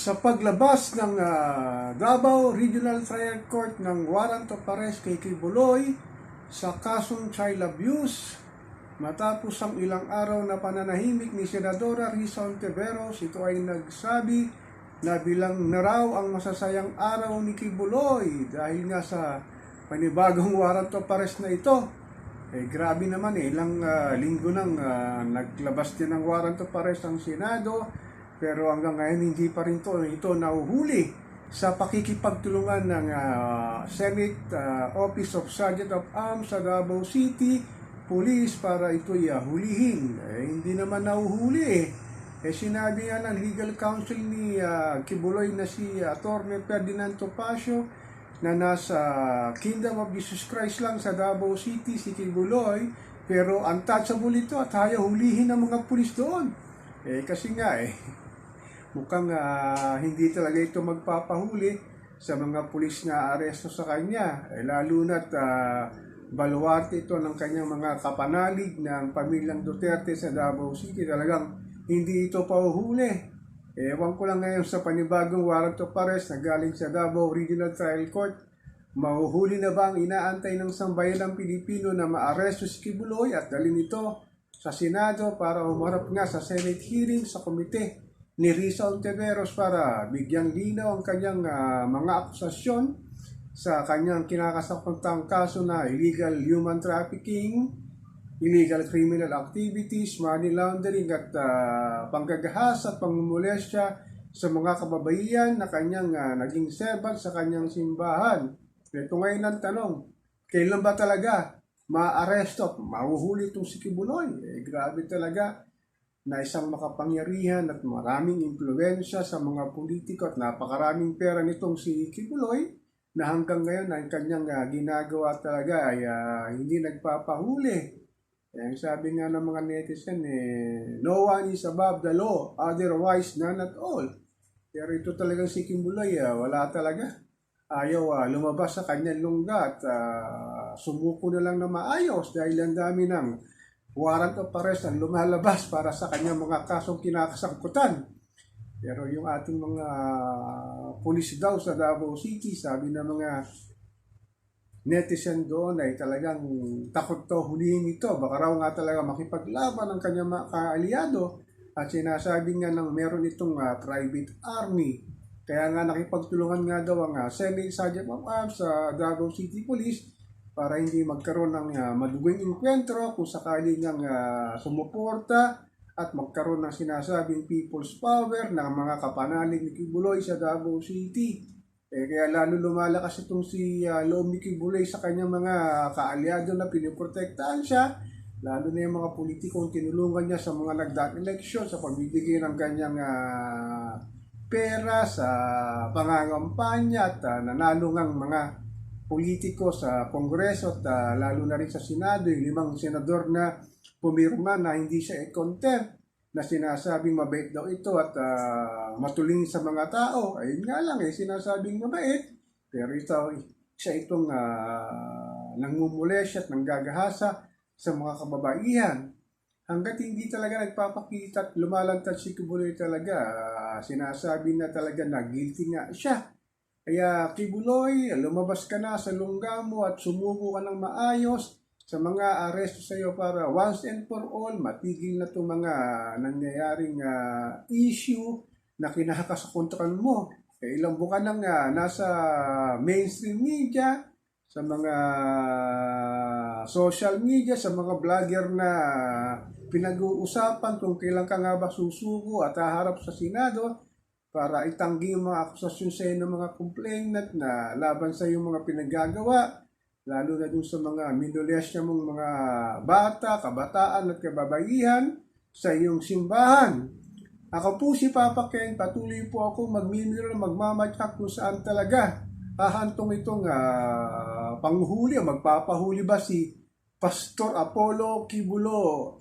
Sa paglabas ng ah, Davao Regional Trial Court ng warrant of arrest kay Kibuloy sa kasong child abuse, matapos ang ilang araw na pananahimik ni Senadora Risa Ontiveros, ito ay nagsabi na bilang na raw ang masasayang araw ni Kibuloy dahil nga sa panibagong warrant of arrest na ito. Eh, grabe naman eh, ilang ah, linggo nang ah, naglabas din ng warrant of arrest ang Senado, pero hanggang ngayon hindi pa rin to, ito nauhuli sa pakikipagtulungan ng ah, Senate ah, Office of Sergeant of Arms sa Davao City Police para ito'y ah, hulihin. Eh, hindi naman nauhuli eh. Eh, sinabi nga ng legal counsel ni ah, Kibuloy na si Atty. Ferdinand Topacio na nasa Kingdom of Jesus Christ lang sa Davao City, si Kibuloy, pero untouchable ito at hulihin ng mga pulis doon. Eh, kasi nga eh, mukhang ah, hindi talaga ito magpapahuli sa mga pulis na aresto sa kanya. Eh, lalo na't ah, baluarte ito ng kanyang mga kapanalig ng pamilyang Duterte sa Davao City. Talagang hindi ito pauhuli. Ewan ko lang ngayon sa panibagong warrant of arrest na galing sa Davao Regional Trial Court. Mahuhuli na ba ang inaantay ng sambayanang Pilipino na maaresto si Kibuloy at dalhin ito sa Senado para humarap nga sa Senate hearing sa komite ni Risa Ontiveros para bigyang linaw ang kanyang ah, mga akusasyon sa kanyang kinakasapantang kaso na illegal human trafficking, illegal criminal activities, money laundering at ah, panggagahas at pangmumulestya sa mga kababaihan na kanyang ah, naging servant sa kanyang simbahan. Ito ngayon ang tanong, kailan ba talaga maaresto at mahuhuli itong si Kibuloy? Eh, grabe talaga na isang makapangyarihan at maraming impluensya sa mga politiko at napakaraming pera nitong si Kibuloy na hanggang ngayon ang kanyang ah, ginagawa talaga ay ah, hindi nagpapahuli. Eh, ang sabi nga ng mga netizen, eh, no one is above the law, otherwise none at all. Pero ito talagang si Kibuloy, ah, wala talaga. Ayaw ah, lumabas sa kanyang lungga at ah, sumuko na lang na maayos dahil ang dami ng warrant of arrest ang lumalabas para sa kanyang mga kasong kinakasangkutan. Pero yung ating mga pulis daw sa Davao City, sabi ng mga netizen doon ay talagang takot to hulihin ito. Baka raw nga talaga makipaglaban ng kanyang mga kaalyado at sinasabi nga ng meron itong ah, private army. Kaya nga nakipagtulungan nga daw ang ah, Senate Sergeant of Arms sa Davao City Police para hindi magkaroon ng uh, madugong inkwentro kung sakali niyang ah, sumuporta at magkaroon ng sinasabing people's power ng mga kapanalig ni Kibuloy sa Davao City. Eh, kaya lalo lumalakas itong si uh, Lomi Kibuloy sa kanyang mga kaalyado na pinoprotektahan siya, lalo na yung mga politikong tinulungan niya sa mga nagdaang eleksyon sa pagbibigay ng kanyang ah, pera sa pangangampanya at ah, nanalo ngang mga politiko sa Kongreso at ah, lalo na rin sa Senado, yung limang senador na pumirma na hindi siya i-contempt na sinasabing mabait daw ito at ah, matuling sa mga tao. Ayun nga lang eh, sinasabing mabait. Pero ito, siya itong uh, nangumulesya at nanggagahasa sa mga kababaihan. Hanggat hindi talaga nagpapakita at lumalantad si Kibuloy talaga, ah, sinasabi na talaga na guilty nga siya. Kaya Kibuloy, lumabas ka na sa lungga mo at sumuko ka ng maayos sa mga aresto sa iyo para once and for all matigil na itong mga nangyayaring ah, issue na kinakasakontrolan mo. Eh, ilang buwan nang ah, nasa mainstream media, sa mga social media, sa mga vlogger na pinag-uusapan kung kailan ka nga ba susuko at haharap sa Senado para itanggi yung mga akusasyon sa ng mga complainant na laban sa iyong mga pinagagawa, lalo na dun sa mga minolesya mong mga bata, kabataan at kababaihan sa iyong simbahan. Ako po si Papa Ken, patuloy po ako magmimiro, magmamatyak kung saan talaga hahantong itong ah, panghuli magpapahuli ba si Pastor Apollo Kibulo